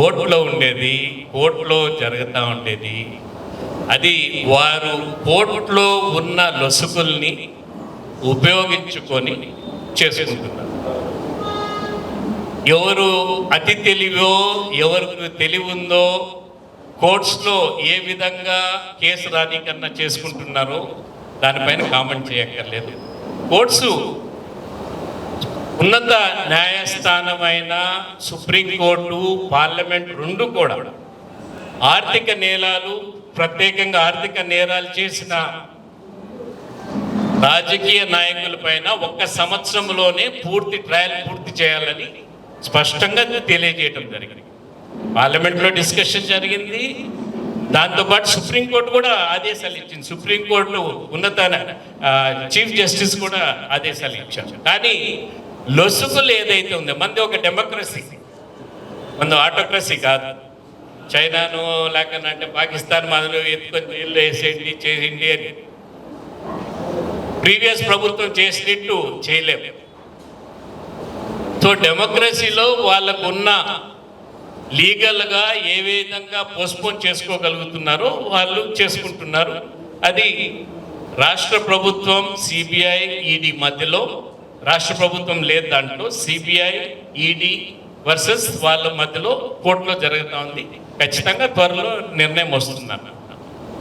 కోర్టులో ఉండేది కోర్టులో జరుగుతూ ఉండేది. అది వారు కోర్టులో ఉన్న లొసుగుల్ని ఉపయోగించుకొని చేసుకుంటున్నారు. ఎవరు అతి తెలివో ఎవరికి తెలివి ఉందో కోర్ట్స్లో ఏ విధంగా కేసు రాణీకరణ చేసుకుంటున్నారో దానిపైన కామెంట్ చేయక్కర్లేదు. కోర్ట్స్ ఉన్నత న్యాయస్థానమైన సుప్రీంకోర్టు పార్లమెంట్ రెండు కూడా ఆర్థిక నేరాలు ప్రత్యేకంగా ఆర్థిక నేరాలు చేసిన రాజకీయ నాయకులపైన ఒక్క సంవత్సరంలోనే పూర్తి ట్రయల్ పూర్తి చేయాలని స్పష్టంగా తెలియజేయడం జరిగింది. పార్లమెంట్లో డిస్కషన్ జరిగింది. దాంతోపాటు సుప్రీంకోర్టు కూడా ఆదేశాలు ఇచ్చింది. సుప్రీంకోర్టు ఉన్నత చీఫ్ జస్టిస్ కూడా ఆదేశాలు ఇచ్చారు. కానీ లొసుగులు ఏదైతే ఉందో. మనది ఒక డెమోక్రసీ మనది ఆటోక్రసీ కాదు. చైనాను లేకనంటే పాకిస్తాన్ మొదలు ఎత్తుకొని నీళ్ళు వేసేయండి చేయండి అని. ప్రీవియస్ ప్రభుత్వం చేసినట్టు చేయలేము సో డెమోక్రసీలో వాళ్ళకున్న లీగల్గా ఏ విధంగా పోస్ట్పోన్ చేసుకోగలుగుతున్నారో వాళ్ళు చేసుకుంటున్నారు. అది రాష్ట్ర ప్రభుత్వం సిబిఐ ఈడీ మధ్యలో రాష్ట్ర ప్రభుత్వం లేదు దాంట్లో సిబిఐ ఈడీ వర్సెస్ వాళ్ళ మధ్యలో కోర్టులో జరుగుతూ ఉంది. ఖచ్చితంగా త్వరలో నిర్ణయం వస్తుందన్న.